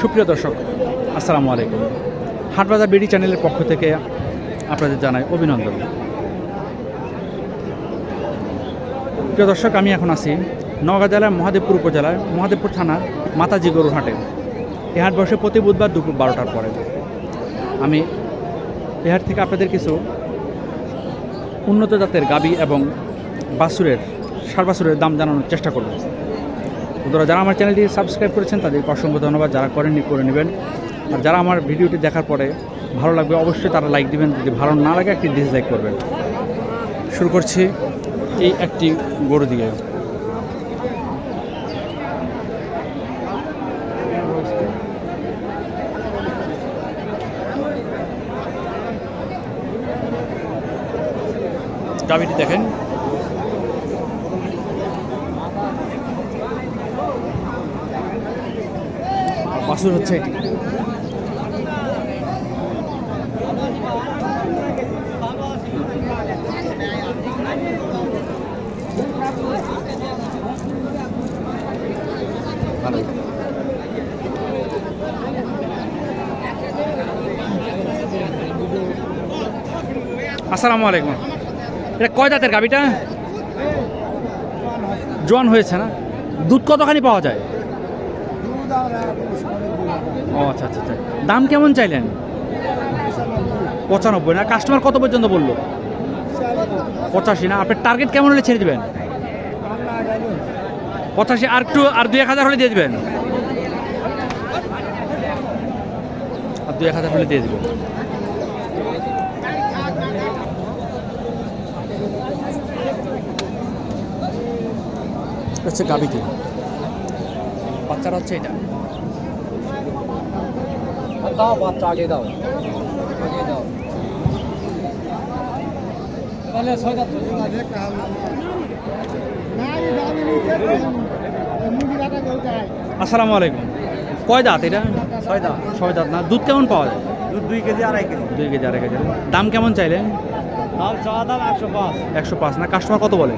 সুপ্রিয় দর্শক, আসসালামু আলাইকুম। হাটবাজার বিডি চ্যানেলের পক্ষ থেকে আপনাদের জানাই অভিনন্দন। প্রিয় দর্শক, আমি এখন আছি নওগাঁ জেলার মহাদেবপুর উপজেলার মহাদেবপুর থানার মাতাজি গরুর হাটে। এই হাট বসে প্রতি বুধবার দুপুর বারোটার পরে। আমি হাট থেকে আপনাদের কিছু উন্নত জাতের গাবি এবং বাসুরের, সার বাসুরের দাম জানানোর চেষ্টা করব। যারা আমার চ্যানেলটি সাবস্ক্রাইব করেছেন, তাদেরকে অসংখ্য ধন্যবাদ। যারা করেননি, করে নেবেন। আর যারা আমার ভিডিওটি দেখার পরে ভালো লাগবে, অবশ্যই তারা লাইক দিবেন। যদি ভালো না লাগে, একটি ডিসলাইক করবেন। শুরু করছি এই একটি গরু দিয়ে। গাভিটি দেখেন। বাসুর হচ্ছে আসসালামু আলাইকুম। এটা কয় দাঁতের গাবিটা জোয়ান হয়েছে না? দুধ কতখানি পাওয়া যায়? ও আচ্ছা আচ্ছা আচ্ছা। দাম কেমন চাইলেন? পঁচানব্বই না? কাস্টমার কত পর্যন্ত বলল? পঁচাশি না? আপনার টার্গেট কেমন হলে ছেড়ে দেবেন? পঁচাশি, আর একটু, আর দুই এক হাজার হলে দিয়ে দেবেন? আর দুই এক হাজার হলে দিয়ে দেবেন। হচ্ছে গাবিটি বাচ্চারা হচ্ছে এটা। দাও বাচ্চা আগে দাও। আগে দাও। তাহলে ছয় দাঁত আসসালামু আলাইকুম। কয় দাঁত এটা? ছয় দাঁত। ছয় দাঁত না? দুধ কেমন পাওয়া যায়? দুধ দুই কেজি আড়াই কেজি। দুই কেজি আড়াই কেজি। দাম কেমন চাইলেন দাম চা দাম একশো পাঁচ। একশো পাঁচ না? কাস্টমার কত বলে?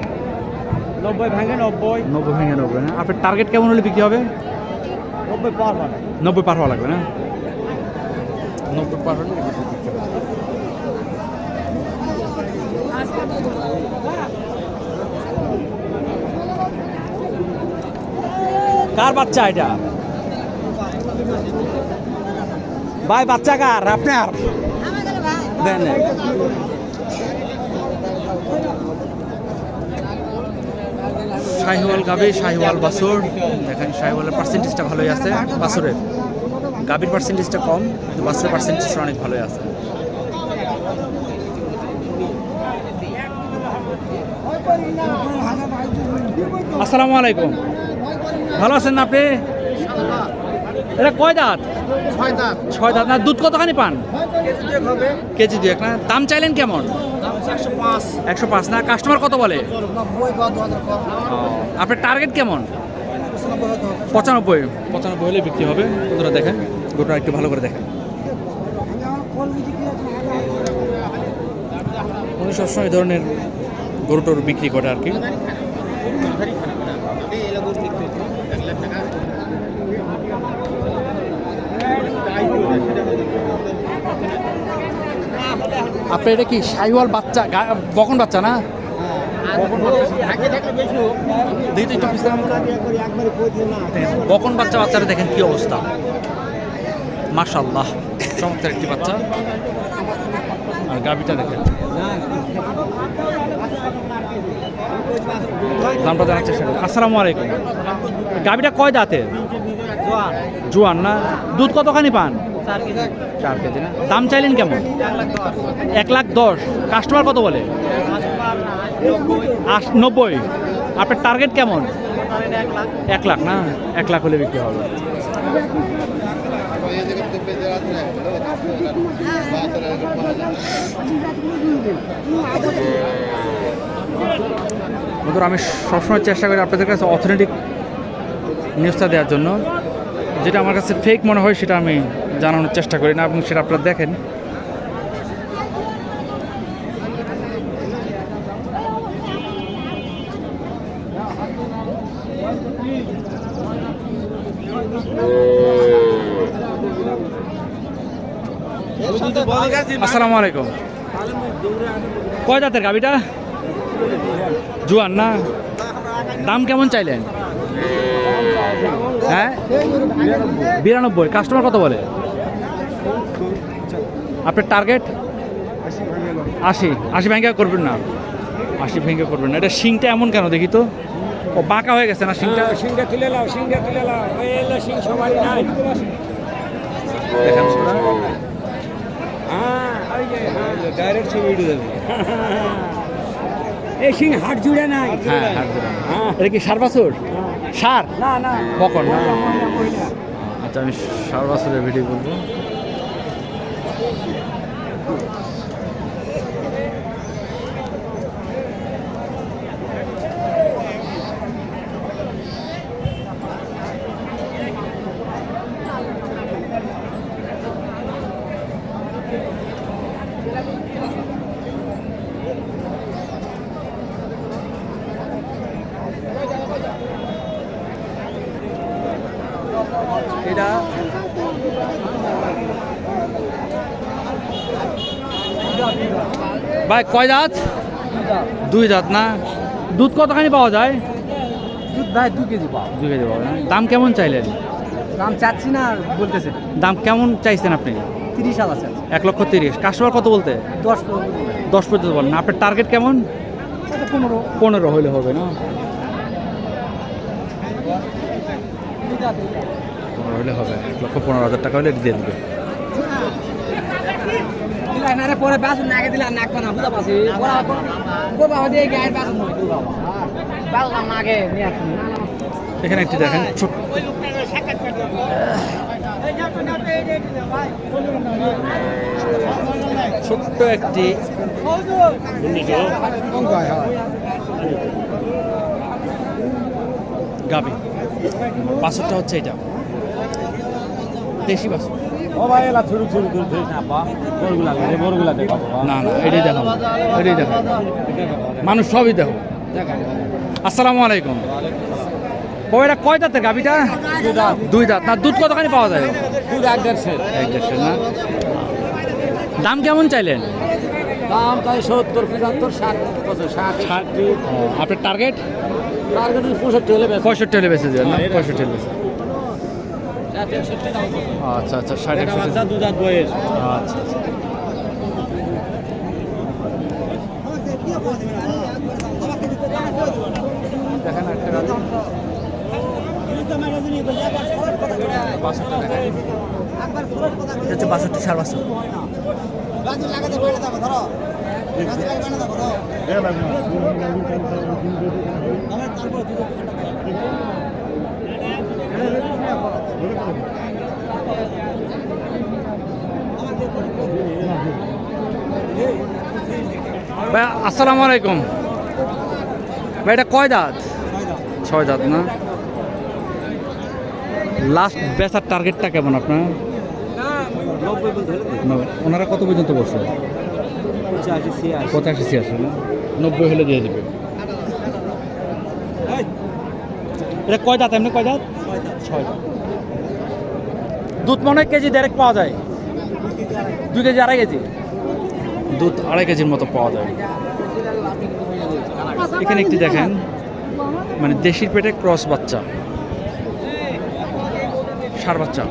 নব্বই ভেঙে নব্বই। নব্বই ভেঙে নব্বই না? আপনার টার্গেট কেমন হলে বিক্রি হবে? নব্বই পার মানে নব্বই পার হওয়া লাগবে না? নব্বই পার হলে বিক্রি হবে। কার বাচ্চা এটা? ভাই বাচ্চা কার? আপনার? দেন শাহিওয়াল গাবে শাহিওয়াল বাসুর দেখেন শাহিওয়ালের পার্সেন্টেজটা ভালোই আছে বাসুরের গাবির পার্সেন্টেজটা কম কিন্তু বাসুরের পার্সেন্টেজটা অনেক ভালোই আছে। আসসালামু আলাইকুম। ভালো আছেন না আপনি? এটা কয় দাঁত? ছয় দাঁত। না দুধ কতখানি পান? কেজি দিয়ে হবে। দুই এক না? দাম চাইলেন কেমন? একশো পাঁচ। না? কাস্টমার কত বলে? আপনার টার্গেট কেমন? পঁচানব্বই। পঁচানব্বই হলে বিক্রি হবে বন্ধুরা দেখেন গোটা একটু ভালো করে দেখেন। উনি সবসময় এই ধরনের গরু টরু বিক্রি করে আর কি। আপনার এটা কি সাইওয়াল বাচ্চা? বকন বাচ্চা না? বকন বাচ্চা বাচ্চারা দেখেন কি অবস্থা। মাশাল্লাহ চমৎকার একটি বাচ্চা। আর গাবিটা দেখেন। দামটা জানার চেষ্টা করুন আসসালামু আলাইকুম। গাবিটা কয় দাঁতে জোয়ান না? দুধ কতখানি পান? চার কেজি। না? দাম চাইলেন কেমন? এক লাখ দশ। কাস্টমার কত বলে? নব্বই। আপনার টার্গেট কেমন? এক লাখ না? এক লাখ হলে বিক্রি হবে। বন্ধুরা, আমি সবসময় চেষ্টা করি আপনাদের কাছে অথেন্টিক নিউজটা দেওয়ার জন্য। যেটা আমার কাছে ফেক মনে হয়, সেটা আমি জানানোর চেষ্টা করি না, এবং সেটা আপনারা দেখেন। আসসালামু আলাইকুম। কয় জাতের গাবিটা জুয়ান না? দাম কেমন চাইলেন? হ্যাঁ? বিরানব্বই। কাস্টমার কত বলে? আপনার টার্গেট আশি। আশি ভেঙে করবেন না। আশি ভেঙে করবেন না। এটা শিংটা এমন কেন দেখি তো? ও বাঁকা হয়ে গেছে না শিংটা সিংটা তুলে লাও সিংটা তুলে লাও ওই এলো সিং সবারই নাই। দেখেন। হ্যাঁ ওই যে ডাইরেক্ট ছবি উঠে যাবে। এই সিং হাট জুড়ে নাই। হ্যাঁ হাত দিলাম। হ্যাঁ। এটা কি সার বাছুর? সার? না না। না। আচ্ছা আমি সার বাছুরের ভিডিও বলব এটা ভাই কয় দাঁত? দুই দাঁত না? দুধ কতখানি পাওয়া যায়? দুধ ভাই দু কেজি পাও দুই কেজি পাওয়া যায় দাম কেমন চাইলেন? দাম চাচ্ছি না বলতেছে। দাম কেমন চাইছেন আপনি? তিরিশ হাজার চাচ্ছি। এক লক্ষ তিরিশ। কাস্টমার কত বলতে? দশ দশ পর্যন্ত বলেন আপনার টার্গেট কেমন? পনেরো। পনেরো হলে হবে না? পনেরো হলে হবে। এক লক্ষ পনেরো হাজার টাকা হলে দিয়ে দেবে। পরে বাসন নাকে নাকবে না বুঝা বাবা দিয়ে গায়ের বাসন নাকে নিয়ে এখানে একটি দেখেন, ছোট ছোট্ট একটি গাবি বাছরটা হচ্ছে এটা। দেশি বাছর। না দেখো না না এটাই দেখাবো এটাই দেখাবো। মানুষ সবই দেখো আসসালামু আলাইকুম। এটা কয় দাঁতের গাবিটা দুই দাঁত। না দুধ কতখানি পাওয়া যায়? দুধ এক দেড়শো। এক দেড়শো না? দাম কেমন চাইলেন? দাম তাই সত্তর পঁচাত্তর ষাট কত ষাট। ষাটটি আপনার টার্গেট টার্গেট পঁয়ষট্টি হলে পঁয়ষট্টি হলে বেঁচে দেবেন না? পঁয়ষট্টি হলে বেঁচে আচ্ছা আচ্ছা ষাট বাচ্চা দু দাঁত বয়স আচ্ছা আচ্ছা। দেখেন একটা গাড়ি। বাষট্টি টাকা এটা হচ্ছে বাষট্টি সার বাষট্টি। আসসালামু আলাইকুম। ভাই, এটা কয় দাঁত? ছয় দাঁত না? লাস্ট বেচার টার্গেটটা কেমন আপনার? ওনারা কত পর্যন্ত বসে? পঁচাশি, ছিয়াশি না? নব্বই হলে দিয়ে দেবে। এটা কয় দাঁত? এমনি কয় দাঁত? ছয়। দুধ মনে হয় কেজি ডাইরেক্ট পাওয়া যায়। দুই কেজি, আড়াই কেজি। দুধ আড়াই কেজির মতো পাওয়া যায়। এখানে একটি দেখেন মানে দেশির পেটে ক্রস বাচ্চা। সার বাচ্চা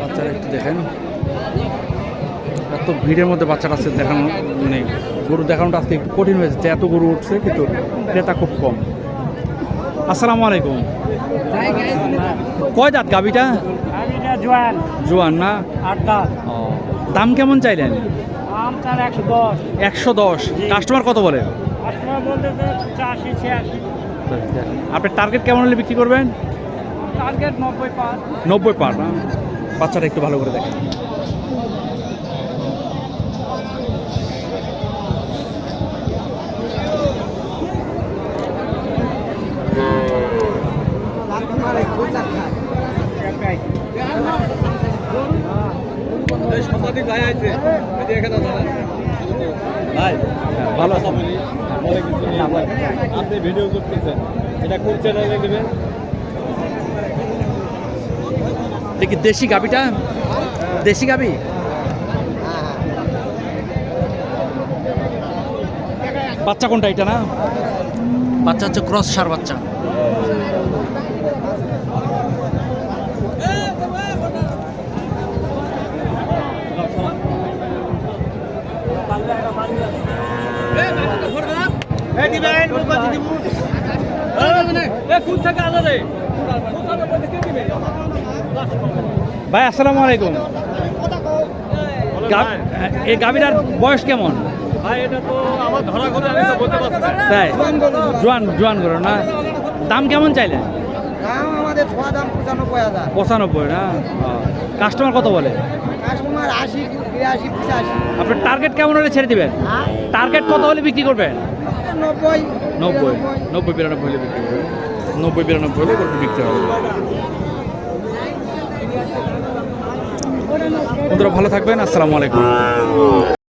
বাচ্চারা একটু দেখেন। এত ভিড়ের মধ্যে বাচ্চাটা আছে দেখানো মানে গরু দেখানোটা আজকে একটু কঠিন হয়েছে যে এত গরু উঠছে কিন্তু ক্রেতা খুব কম। আসসালামু আলাইকুম। কয় দাঁত গাবিটা জোয়ান। না? ও, দাম কেমন চাইলেন? একশো দশ। কাস্টমার কত বলে? আপনার টার্গেট কেমন হলে বিক্রি করবেন? টার্গেট নব্বই পার। নব্বই পার না? বাচ্চাটা একটু ভালো করে দেখেন ভাই ভালো আপনি ভিডিও করতেছেন। এটা কোন চ্যানেলে দেবেন দেখি দেশি গাবিটা? দেশি গাবি? বাচ্চা কোনটা এটা না? বাচ্চা হচ্ছে ক্রস সার বাচ্চা। ভাই আসসালামু আলাইকুম। এই গাবিটার বয়স কেমন? ভাই এটা তো আমার ধরা করে আমি তো বলতে পারছি না। তাই? জোয়ান জোয়ান করো না? দাম কেমন চাইলে দাম আমাদের ছোয়া দাম পঁচানব্বই না? কাস্টমার কত বলে? আপনার টার্গেট কেমন হলে ছেড়ে দিবেন? টার্গেট কত হলে বিক্রি করবেন? নব্বই। নব্বই। নব্বই বিরানব্বই হলে বিক্রি করবেন। নব্বই বিরানব্বই হলে বিক্রি হবে। বন্ধুরা ভালো থাকবেন আসসালামু আলাইকুম।